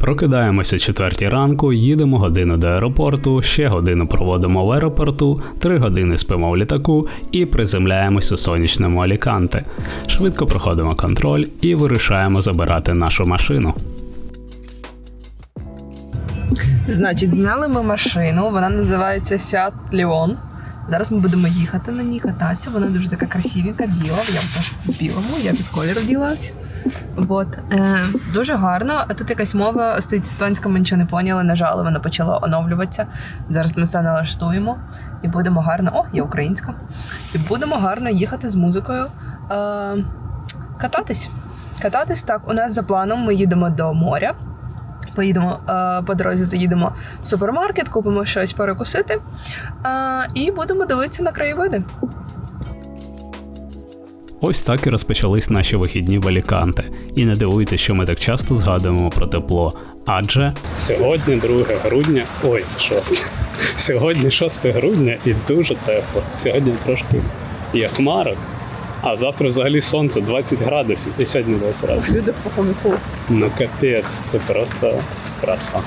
Прокидаємося четвертій ранку, їдемо годину до аеропорту, ще годину проводимо в аеропорту, три години спимо в літаку і приземляємось у сонячному Аліканте. Швидко проходимо контроль і вирішаємо забирати нашу машину. Значить, зняли ми машину, вона називається Seat Leon. Зараз ми будемо їхати на ній, кататися. Вона дуже така красивенька, біла. Я в білому, я під колір ділась. От. Е, дуже гарно. Тут якась мова стоїть естонська, ми нічого не поняли. Нажали, вона почала оновлюватися. Зараз ми все налаштуємо і будемо гарно. О, є українська. І будемо гарно їхати з музикою. Е, кататись. Кататись так. У нас за планом ми їдемо до моря. Поїдемо е, по дорозі, заїдемо в супермаркет, купимо щось перекусити е, і будемо дивитися на краєвиди. Ось так і розпочались наші вихідні в Аліканте. І не дивуйтесь, що ми так часто згадуємо про тепло. Адже сьогодні 2 грудня. Ой, 6. Сьогодні 6 грудня і дуже тепло. Сьогодні трошки є хмарок, а завтра взагалі сонце 20 градусів. І сьогодні 20 градусів. Люди по хоміку. Ну капець, це просто краса.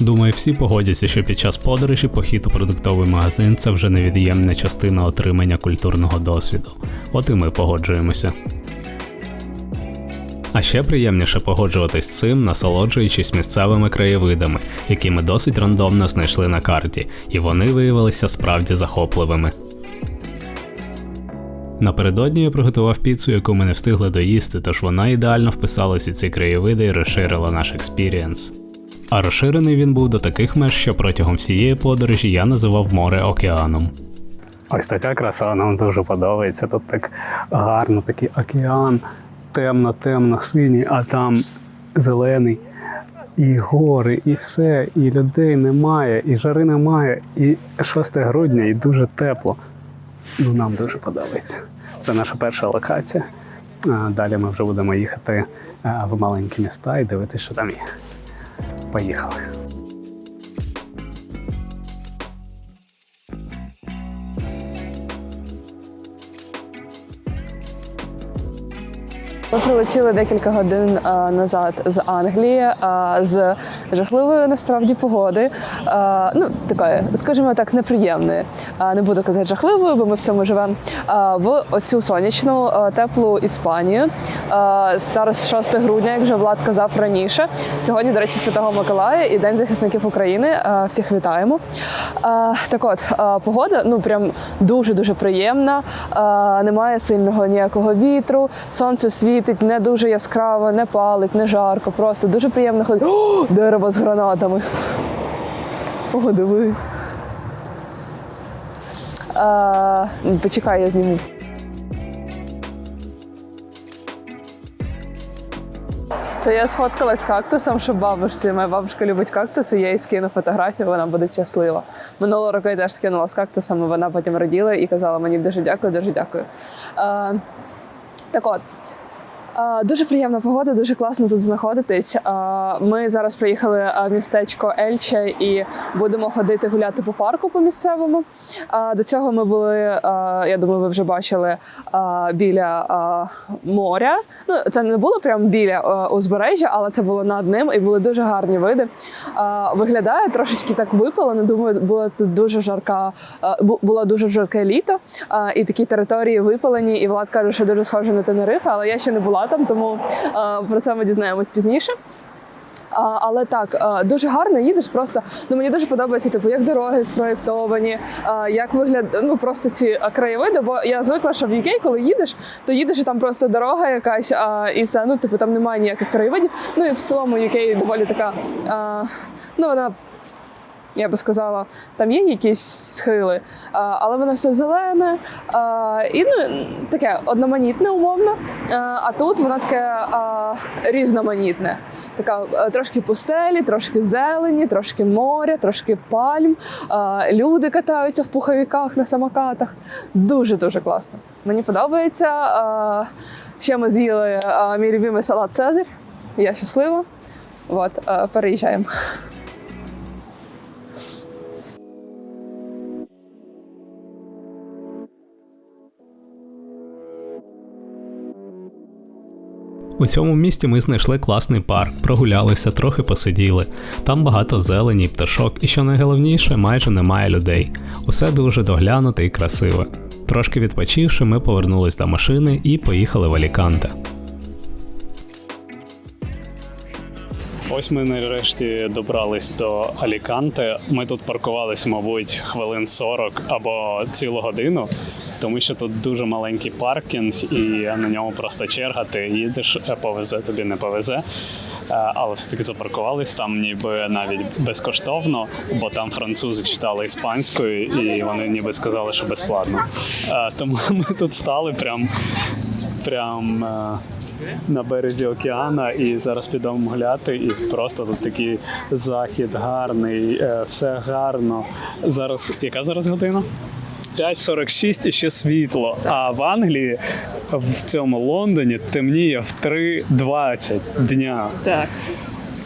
Думаю, всі погодяться, що під час подорожі похід у продуктовий магазин це вже невід'ємна частина отримання культурного досвіду. От і ми погоджуємося. А ще приємніше погоджуватись з цим, насолоджуючись місцевими краєвидами, які ми досить рандомно знайшли на карті, і вони виявилися справді захопливими. Напередодні я приготував піцу, яку ми не встигли доїсти, тож вона ідеально вписалась у ці краєвиди і розширила наш експірієнс. А розширений він був до таких меж, що протягом всієї подорожі я називав море океаном. Ось така краса нам дуже подобається. Тут так гарно такий океан, темно-темно синій, а там зелений. І гори, і все, і людей немає, і жари немає, і 6 грудня, і дуже тепло. Ну, нам дуже подобається. Це наша перша локація. Далі ми вже будемо їхати в маленькі міста і дивитися, що там є. Поїхали. Ми прилетіли декілька годин е, назад з Англії е, з жахливої насправді погоди. Е, ну такої, скажімо так, неприємної. Не буду казати жахливою, бо ми в цьому живемо. В оцю сонячну теплу Іспанію. Зараз 6 грудня, як вже Влад казав раніше. Сьогодні, до речі, Святого Миколая і День захисників України. Всіх вітаємо. Так от погода ну прям дуже дуже приємна. Немає сильного ніякого вітру, сонце світить не дуже яскраво, не палить, не жарко. Просто дуже приємно ходити. О, дерево з гранатами. О, диви. Е, почекай, я зніму. Це я сфоткалась з кактусом, щоб бабушці. Моя бабушка любить кактуси, я їй скину фотографію, вона буде щаслива. Минулого року я теж скинула з кактусом, і вона потім раділа і казала мені дуже дякую, дуже дякую. А, так от. Е, Дуже приємна погода, дуже класно тут знаходитись. Е, Ми зараз приїхали е, в містечко Ельче і будемо ходити гуляти по парку по місцевому. До цього ми були, я думаю, ви вже бачили біля моря. Ну, це не було прямо біля узбережжя, але це було над ним і були дуже гарні види. Виглядає трошечки так випалено. Думаю, була тут дуже жарка, було дуже жарке літо, і такі території випалені. І Влад каже, що дуже схоже на Тенерифе, але я ще не була там, тому е, про це ми дізнаємось пізніше. А, але так, е, дуже гарно їдеш. Просто ну мені дуже подобається, типу, як дороги спроєктовані, е, як вигляд, ну просто ці краєвиди. Бо я звикла, що в UK, коли їдеш, то їдеш і там просто дорога якась, а, і все. Ну, типу, там немає ніяких краєвидів. Ну і в цілому UK доволі така. е, ну вона. Я би сказала, там є якісь схили, але воно все зелене і ну, таке одноманітне, умовно. А, а тут воно таке різноманітне. Така трошки пустелі, трошки зелені, трошки моря, трошки пальм. Люди катаються в пуховиках на самокатах. Дуже дуже класно. Мені подобається. Ще ми з'їли мій любимий салат Цезарь. Я щаслива. От, переїжджаємо. У цьому місті ми знайшли класний парк, прогулялися, трохи посиділи. Там багато зелені, пташок, і що найголовніше, майже немає людей. Усе дуже доглянуте і красиве. Трошки відпочивши, ми повернулись до машини і поїхали в Аліканте. Ось ми нарешті добрались до Аліканте. Ми тут паркувались, мабуть, хвилин 40 або цілу годину, тому що тут дуже маленький паркінг, і на ньому просто черга. Ти їдеш, е, повезе, тобі не повезе. Е, Але все-таки запаркувались там ніби навіть безкоштовно, бо там французи читали іспанською, і вони ніби сказали, що безплатно. Е, Тому ми тут стали прям прям на березі океана, і зараз підемо гуляти. І просто тут такий захід гарний, все гарно. Зараз яка зараз година? 5.46 і ще світло. А в Англії в цьому Лондоні темніє в 3.20 дня. Так.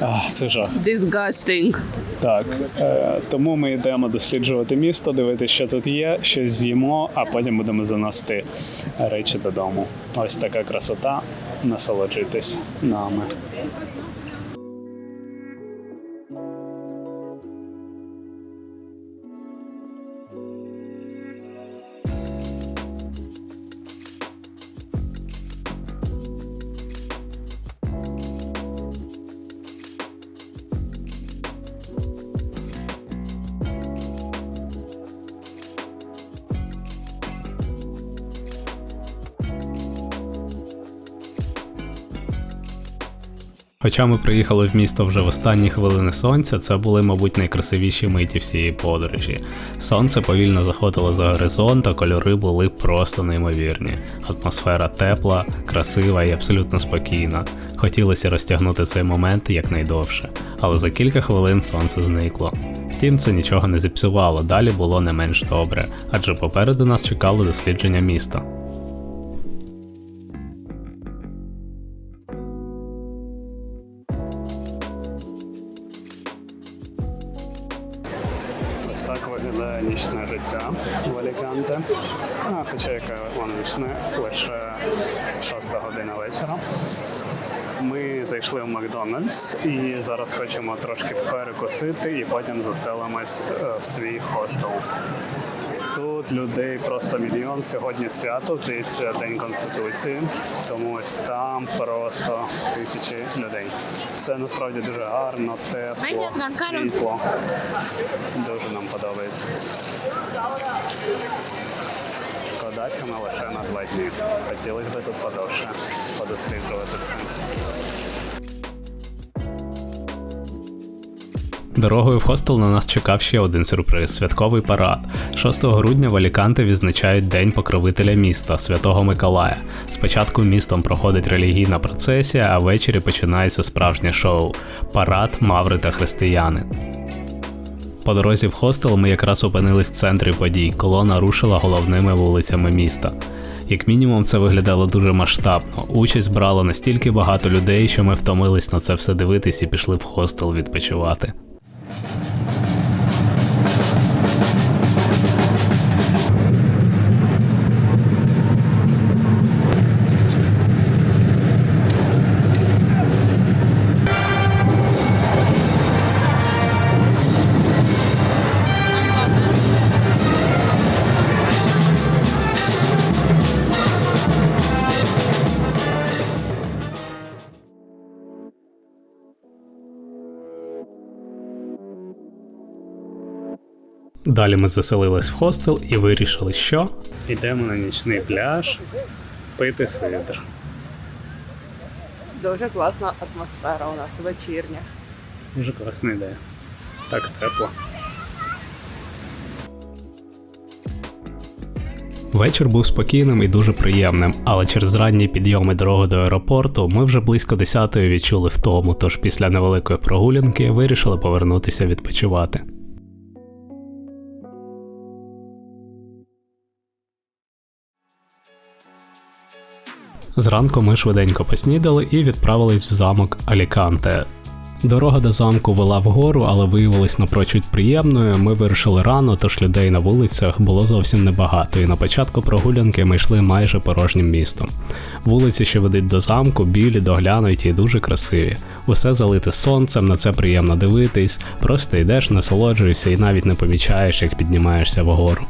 А, це жах. Disgusting. Так, е, тому ми йдемо досліджувати місто, дивитися, що тут є, щось з'їмо, а потім будемо заносити речі додому. Ось така красота. Насолоджуйтесь нами. Хоча ми приїхали в місто вже в останні хвилини сонця, це були, мабуть, найкрасивіші миті всієї подорожі. Сонце повільно заходило за горизонт, а кольори були просто неймовірні. Атмосфера тепла, красива і абсолютно спокійна. Хотілося розтягнути цей момент якнайдовше, але за кілька хвилин сонце зникло. Втім, це нічого не зіпсувало, далі було не менш добре, адже попереду нас чекало дослідження міста. Так нічне життя в Аліканте. А, хоча яке воно нічне, лише 6 година вечора. Ми зайшли в Макдональдс і зараз хочемо трошки перекусити і потім заселимось е, в свій хостел. Людей просто мільйон. Сьогодні свято, здається, День Конституції. Тому ось там просто тисячі людей. Все насправді дуже гарно, тепло, світло. Дуже нам подобається. Кладачками лише на два дні. Хотілося б тут подовше подосліджувати це. Дорогою в хостел на нас чекав ще один сюрприз святковий парад. 6 грудня в Аліканте відзначають День покровителя міста Святого Миколая. Спочатку містом проходить релігійна процесія, а ввечері починається справжнє шоу парад, маври та християни. По дорозі в хостел ми якраз опинились в центрі подій. Колона рушила головними вулицями міста. Як мінімум, це виглядало дуже масштабно. Участь брало настільки багато людей, що ми втомились на це все дивитись і пішли в хостел відпочивати. Далі ми заселились в хостел і вирішили, що йдемо на нічний пляж пити сидр. Дуже класна атмосфера у нас вечірня. Дуже класна ідея. Так тепло. Вечір був спокійним і дуже приємним, але через ранній підйом і дорогу до аеропорту ми вже близько 10-ї відчули втому, тож після невеликої прогулянки вирішили повернутися відпочивати. Зранку ми швиденько поснідали і відправились в замок Аліканте. Дорога до замку вела вгору, але виявилась напрочуд приємною. Ми вирушили рано, тож людей на вулицях було зовсім небагато, і на початку прогулянки ми йшли майже порожнім містом. Вулиці, що ведуть до замку, білі, доглянуті і дуже красиві. Усе залите сонцем, на це приємно дивитись, просто йдеш, насолоджуєшся і навіть не помічаєш, як піднімаєшся вгору.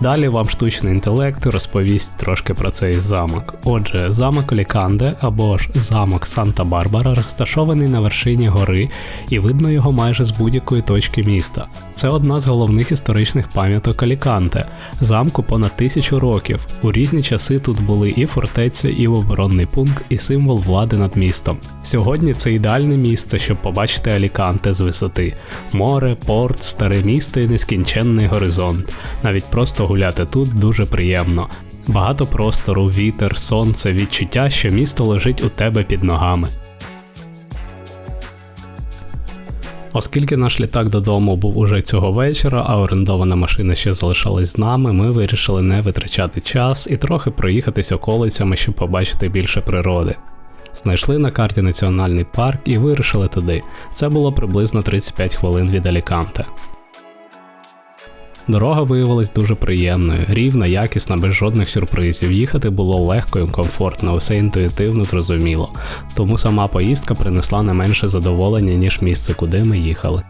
Далі вам штучний інтелект розповість трошки про цей замок. Отже, замок Ліканде або ж замок Санта-Барбара розташований на вершині гори, і видно його майже з будь-якої точки міста. Це одна з головних історичних пам'яток Аліканте. Замку понад тисячу років. У різні часи тут були і фортеця, і оборонний пункт, і символ влади над містом. Сьогодні це ідеальне місце, щоб побачити Аліканте з висоти: море, порт, старе місто і нескінченний горизонт. Навіть просто гуляти тут дуже приємно. Багато простору, вітер, сонце, відчуття, що місто лежить у тебе під ногами. Оскільки наш літак додому був уже цього вечора, а орендована машина ще залишалась з нами, ми вирішили не витрачати час і трохи проїхатись околицями, щоб побачити більше природи. Знайшли на карті національний парк і вирішили туди. Це було приблизно 35 хвилин від Аліканте. Дорога виявилась дуже приємною, рівна, якісна, без жодних сюрпризів. Їхати було легко і комфортно, усе інтуїтивно зрозуміло. Тому сама поїздка принесла не менше задоволення, ніж місце, куди ми їхали.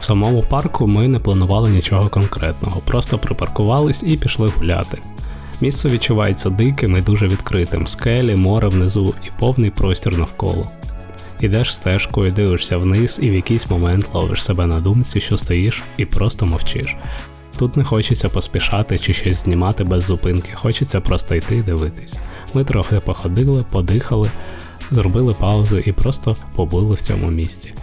В самому парку ми не планували нічого конкретного, просто припаркувались і пішли гуляти. Місце відчувається диким і дуже відкритим, скелі, море внизу і повний простір навколо. Ідеш стежкою, дивишся вниз і в якийсь момент ловиш себе на думці, що стоїш і просто мовчиш. Тут не хочеться поспішати чи щось знімати без зупинки, хочеться просто йти і дивитись. Ми трохи походили, подихали, зробили паузу і просто побули в цьому місці.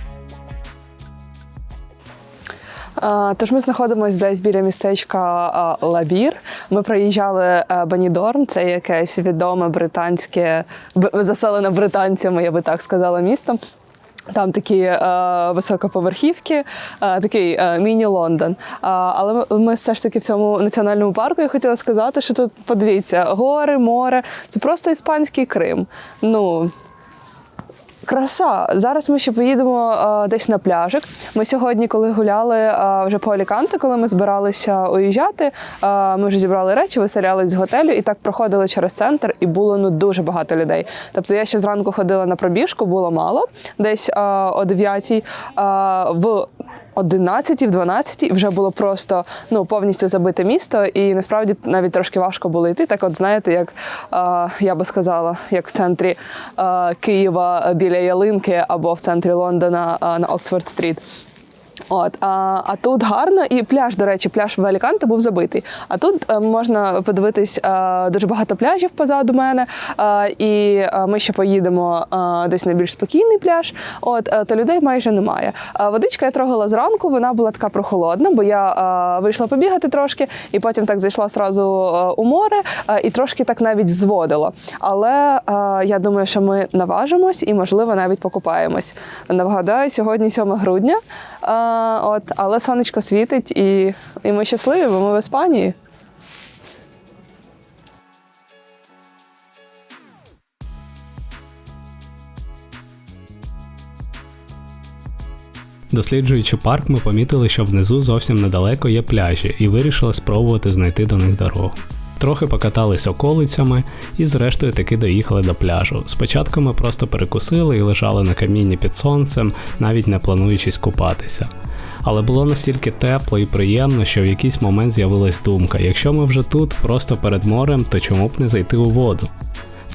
Тож ми знаходимося десь біля містечка Лабір. Ми проїжджали а, Бенідорм, це якесь відоме британське, заселене британцями, я би так сказала, місто. Там такі е, високоповерхівки, е, такий е, міні-Лондон. А, але ми все ж таки в цьому національному парку я хотіла сказати, що тут подивіться, гори, море, це просто іспанський Крим. Ну, Краса. Зараз ми ще поїдемо а, десь на пляжик. Ми сьогодні, коли гуляли а, вже по Аліканте, коли ми збиралися уїжджати, а, ми вже зібрали речі, виселялись з готелю і так проходили через центр, і було ну дуже багато людей. Тобто я ще зранку ходила на пробіжку, було мало, десь а, о 9 а, в 11, в 12 вже було просто ну повністю забите місто, і насправді навіть трошки важко було йти. Так, от знаєте, як е, я би сказала, як в центрі е, Києва біля ялинки або в центрі Лондона е, на Оксфорд Стріт. От, а, а тут гарно, і пляж, до речі, пляж в Аліканте був забитий. А тут е, можна подивитись е, дуже багато пляжів позаду мене. Е, і ми ще поїдемо десь на більш спокійний пляж. От, то людей майже немає. Водичка я трогала зранку, вона була така прохолодна, бо я вийшла побігати трошки, і потім так зайшла зразу е, у море, і трошки так навіть зводило. Але я думаю, що ми наважимось і, можливо, навіть покупаємось. Нагадаю, сьогодні 7 грудня. Е, от, але сонечко світить, і, і ми щасливі, бо ми в Іспанії. Досліджуючи парк, ми помітили, що внизу зовсім недалеко є пляжі, і вирішили спробувати знайти до них дорогу. Трохи покатались околицями і зрештою таки доїхали до пляжу. Спочатку ми просто перекусили і лежали на камінні під сонцем, навіть не плануючись купатися. Але було настільки тепло і приємно, що в якийсь момент з'явилась думка: якщо ми вже тут, просто перед морем, то чому б не зайти у воду?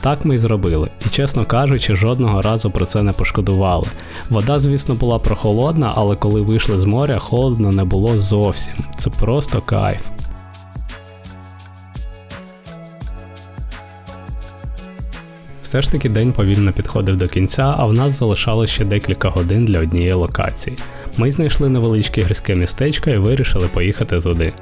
Так ми й зробили, і чесно кажучи, жодного разу про це не пошкодували. Вода, звісно, була прохолодна, але коли вийшли з моря, холодно не було зовсім. Це просто кайф. Все ж таки день повільно підходив до кінця, а в нас залишалось ще декілька годин для однієї локації. Ми знайшли невеличке гірське містечко і вирішили поїхати туди.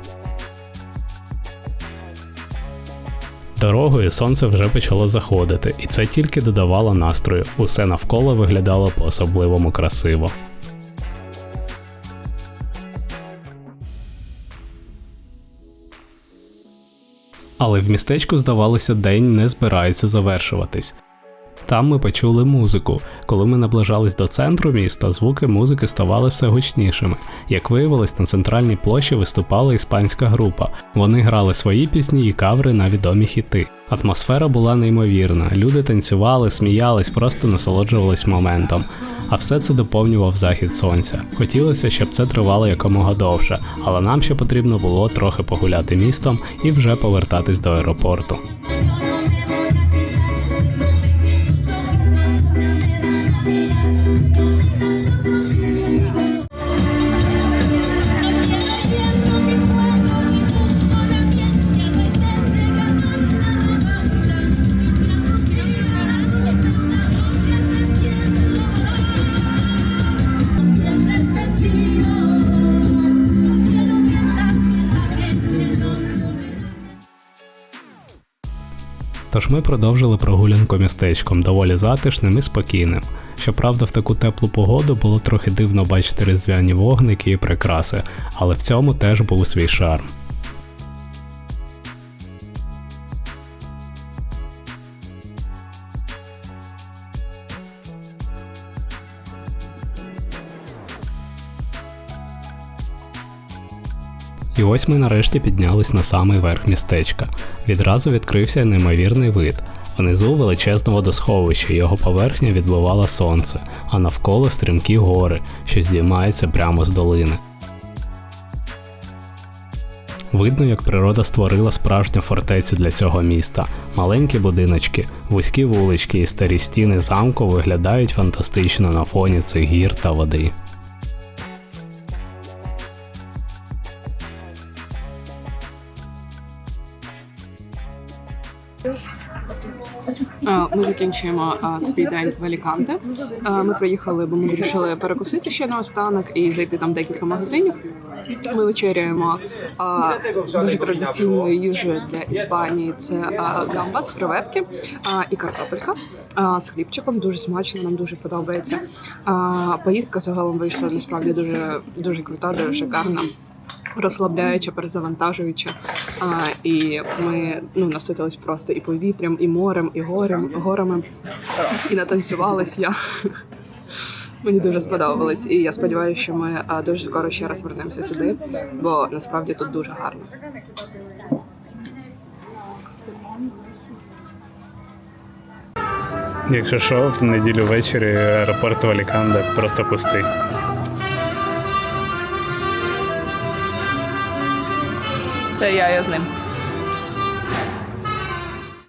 Дорогою сонце вже почало заходити, і це тільки додавало настрою. Усе навколо виглядало по-особливому красиво. Але в містечку, здавалося, день не збирається завершуватись. Там ми почули музику. Коли ми наближались до центру міста, звуки музики ставали все гучнішими. Як виявилось, на центральній площі виступала іспанська група. Вони грали свої пісні і каври на відомі хіти. Атмосфера була неймовірна. Люди танцювали, сміялись, просто насолоджувались моментом. А все це доповнював захід сонця. Хотілося, щоб це тривало якомога довше, але нам ще потрібно було трохи погуляти містом і вже повертатись до аеропорту. Тож ми продовжили прогулянку містечком, доволі затишним і спокійним. Щоправда, в таку теплу погоду було трохи дивно бачити різдвяні вогники і прикраси, але в цьому теж був свій шарм. І ось ми нарешті піднялись на самий верх містечка. Відразу відкрився неймовірний вид. Внизу величезне водосховище, його поверхня відбивала сонце, а навколо стрімкі гори, що здіймаються прямо з долини. Видно, як природа створила справжню фортецю для цього міста. Маленькі будиночки, вузькі вулички і старі стіни замку виглядають фантастично на фоні цих гір та води. Ми закінчуємо е, свій день в Аліканте. Ми приїхали, бо ми вирішили перекусити ще наостанок і зайти там декілька магазинів. Ми вечеряємо е, дуже традиційною їжею для Іспанії. Це е, гамбас, креветки е, і картопелька е, з хлібчиком. Дуже смачно, нам дуже подобається. Е, Поїздка загалом вийшла насправді дуже дуже крута, дуже шикарна. Розслабляюча, перезавантажуюча. А, і ми ну, наситились просто і повітрям, і морем, і горем, горами. І натанцювалась я. Мені дуже сподобалось. І я сподіваюся, що ми а, дуже скоро ще раз вернемося сюди, бо насправді тут дуже гарно. Якщо що, в неділю ввечері аеропорт Валіканде просто пустий. Це я, я з ним.